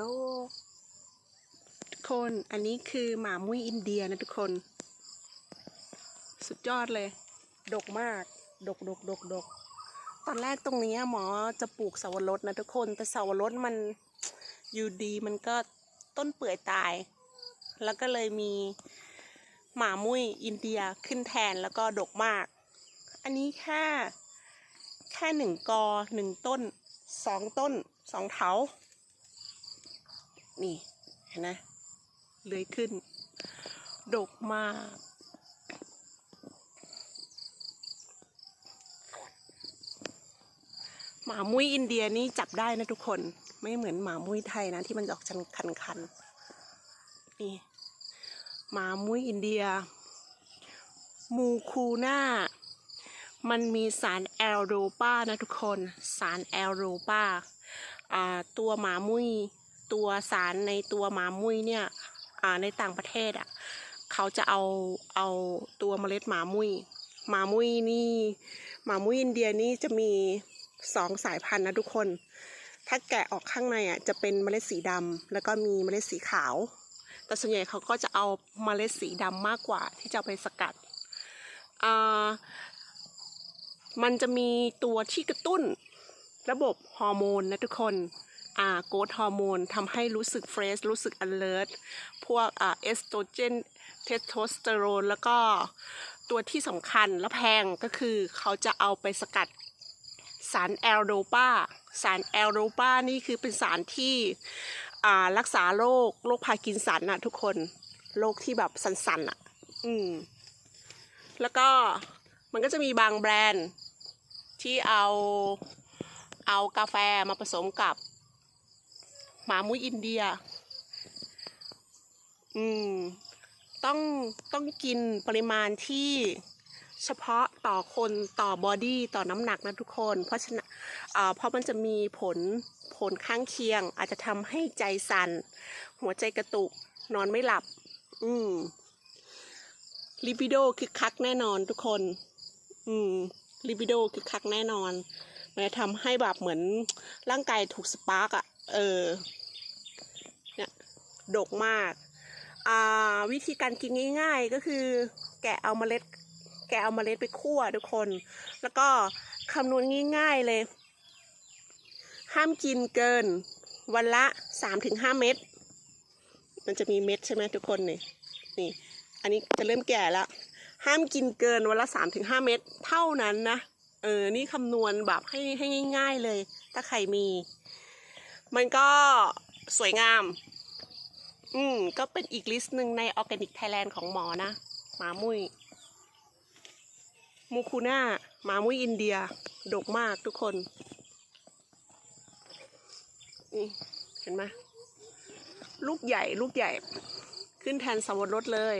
ลทุกคนอันนี้คือหมามุ้ยอินเดียนะทุกคน สุดยอดเลย ดกมาก ดกดกดกดกตอนแรกตรงนี้หมอจะปลูกสาวรสนะทุกคน แต่สาวรสมันอยู่ดีมันก็ต้นเปื่อยตาย แล้วก็เลยมีหมามุ้ยอินเดียขึ้นแทนแล้วก็ดกมาก อันนี้แค่แค่หนึ่งกอหนึ่งต้นสองต้นสองเถา นี่เห็นไหมเลื้อยขึ้น ดกมาก หมามุ้ยอินเดียนี่จับได้นะทุกคน ไม่เหมือนหมามุ้ยไทยนะ ที่มันออกชันคันคันๆนี่ หมามุ้ยอินเดีย มูคูน่า มันมีสารแอลโดปานะทุกคน สารแอลโดปาอ่าตัวหมามุ้ย ตัวสารในตัวหมามุ้ยเนี่ยอ่าในต่างประเทศอะเขาจะเอาเอาตัวเมล็ดหมามุ้ยหมามุ้ยนี่หมามุ้ยอินเดียนี่จะมีสองสายพันธุ์นะทุกคน ถ้าแกะออกข้างในอะจะเป็นเมล็ดสีดำแล้วก็มีเมล็ดสีขาว แต่ส่วนใหญ่เขาก็จะเอาเมล็ดสีดำมากกว่าที่จะไปสกัดอ่ามันจะมีตัวที่กระตุ้นระบบฮอร์โมนนะทุกคน อ่าโกรทฮอร์โมนทำให้รู้สึกเฟรชรู้สึก alert พวกอ่าเอสโตรเจนเทสโทสเตอโรนแล้วก็ตัวที่สำคัญและแพงก็คือเขาจะเอาไปสกัดสารแอลโดปาสารแอลโดปานี่คือเป็นสารที่อ่ารักษาโรคโรคพาร์กินสันนะทุกคนโรคที่แบบสันๆอะ อืม แล้วก็มันก็จะมีบางแบรนด์ที่เอาเอากาแฟมาผสมกับ หมามุ้ยอินเดีย อืม ต้องต้องกินปริมาณที่เฉพาะต่อคนต่อบอดี้ต่อน้ำหนักนะทุกคน เพราะฉะนั้นเพราะมันจะมีผลผลข้างเคียง อาจจะทำให้ใจสัน่น หัวใจกระตุก นอนไม่หลับ อืมลิบิโดคึกคักแน่นอนทุกคน อืมลิบิโดคึกคักแน่นอน มันจะทำให้แบบเหมือนร่างกายถูกสปาร์กอะเออ ดกมากอ่าวิธีการกินง่ายๆก็คือ แกะเอาเมล็ด แกะเอาเมล็ดไปคั่วทุกคน แล้วก็คำนวณง่ายๆเลย ห้ามกินเกิน วันละสามถึงห้าเม็ดมันจะมีเม็ดใช่ไหมทุกคนนี่นี่ อันนี้จะเริ่มแก่แล้ว ห้ามกินเกินวันละสามถึงห้าเม็ดเท่านั้นนะเออนี่คำนวณแบบให้ให้ง่าย ๆเลย ถ้าใครมี มันก็สวยงาม อืม ก็เป็นอีกลิสต์หนึ่งในออร์แกนิกไทยแลนด์ของหมอนะ หมามุยมูคูน่าหมามุยอินเดีย ดกมากทุกคน นี่เห็นไหมลูกใหญ่ลูกใหญ่ ขึ้นแทนสวรสเลย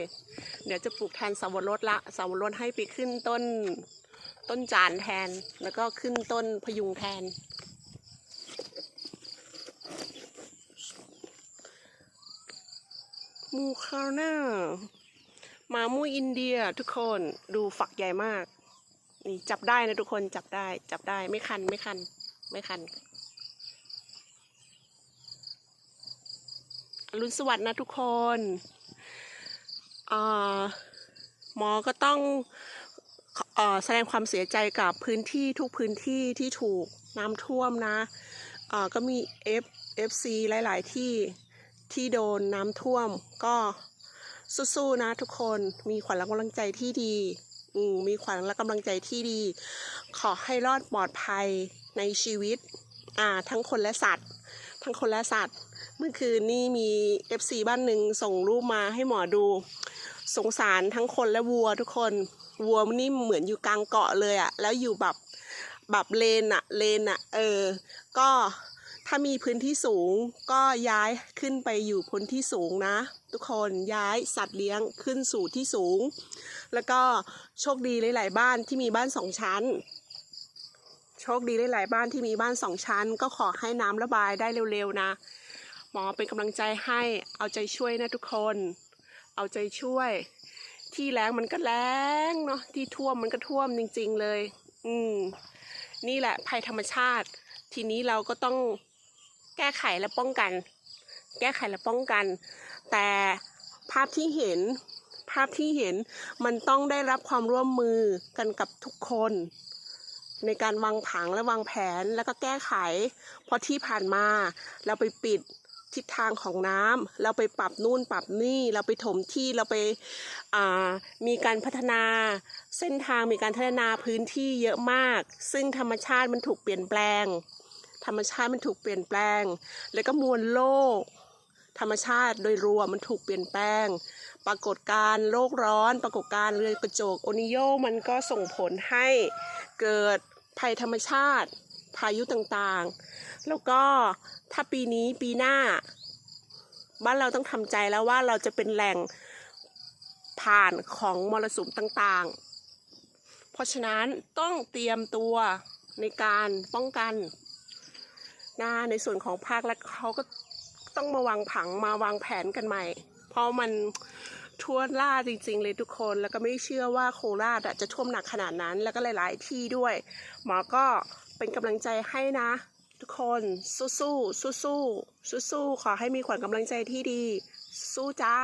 เดี๋ยวจะปลูกแทนสวรสละสวรสให้ไปขึ้นต้น ต้นจานแทน แล้วก็ขึ้นต้นพยุงแทน มูคาวหน่าหมามุยอินเดียทุกคนดูฝักใหญ่มาก นี่จับได้นะทุกคนจับได้ จับได้ไม่คันไม่คัน ไม่คันอรุณสวัสดิ์นะทุกคนอหมอก็ต้องออแสดงความเสียใจกับพื้นที่ทุกพื้นที่ที่ถูกน้ำท่วมนะก็มี F FC หลาย ๆ ที่ ที่โดนน้ำท่วม ก็สู้ๆนะทุกคนมีขวัญและกำลังใจที่ดีอืมมีขวัญและกำลังใจที่ดี ขอให้รอดปลอดภัยในชีวิต อ่า ทั้งคนและสัตว์ ทั้งคนและสัตว์ เมื่อคืนนี่มี FC บ้านหนึ่งส่งรูปมาให้หมอดู สงสารทั้งคนและวัวทุกคน วัวมันนี่เหมือนอยู่กลางเกาะเลยอะแล้วอยู่แบบแบบเลนอะเลนอะเออ ก็ ถ้ามีพื้นที่สูงก็ย้ายขึ้นไปอยู่พื้นที่สูงนะ ทุกคนย้ายสัตว์เลี้ยงขึ้นสู่ที่สูง แล้วก็โชคดีหลาย ๆ บ้านที่มีบ้านสองชั้น โชคดีหลาย ๆ บ้านที่มีบ้านสองชั้น ก็ขอให้น้ำระบายได้เร็ว ๆ นะ หมอเป็นกำลังใจให้เอาใจช่วยนะทุกคน เอาใจช่วย ที่แล้งมันก็แล้งเนาะที่ท่วมมันก็ท่วมจริง ๆ เลย อืมนี่แหละภัยธรรมชาติทีนี้เราก็ต้อง แก้ไขและป้องกัน แก้ไขและป้องกัน แต่ภาพที่เห็นภาพที่เห็นมันต้องได้รับความร่วมมือกันกับทุกคน ในการวางผังและวางแผนแล้วก็แก้ไข เพราะที่ผ่านมาเราไปปิดทิศทางของน้ำเราไปปรับนู่นปรับนี่ เราไปถมที่เราไปามีการพัฒนาเส้นทางมีการพัฒนาพื้นที่เยอะมาก ซึ่งธรรมชาติมันถูกเปลี่ยนแปลง ธรรมชาติมันถูกเปลี่ยนแปลง แล้วก็มวลโลก ธรรมชาติโดยรวมมันถูกเปลี่ยนแปลง ปรากฏการ์โลกร้อน ปรากฏการ์เรือกระจกโอนิโยมันก็ส่งผลให้เกิดภัยธรรมชาติ พายุต่างๆ แล้วก็ถ้าปีนี้ปีหน้า บ้านเราต้องทำใจแล้วว่าเราจะเป็นแหล่งผ่านของมรสุมต่างๆ เพราะฉะนั้นต้องเตรียมตัวในการป้องกัน นะในส่วนของภาครัฐเขาก็ต้องมาวางผังมาวางแผนกันใหม่ เพราะมันท่วล่าจริง ๆ เลยทุกคนแล้วก็ไม่เชื่อว่าโคราชจะท่วมหนักขนาดนั้น แล้วก็หลาย ๆ ที่ด้วย หมอก็เป็นกำลังใจให้นะ ทุกคนสู้ๆสู้ๆสู้ๆขอให้มีขวัญกำลังใจที่ดี สู้จ้า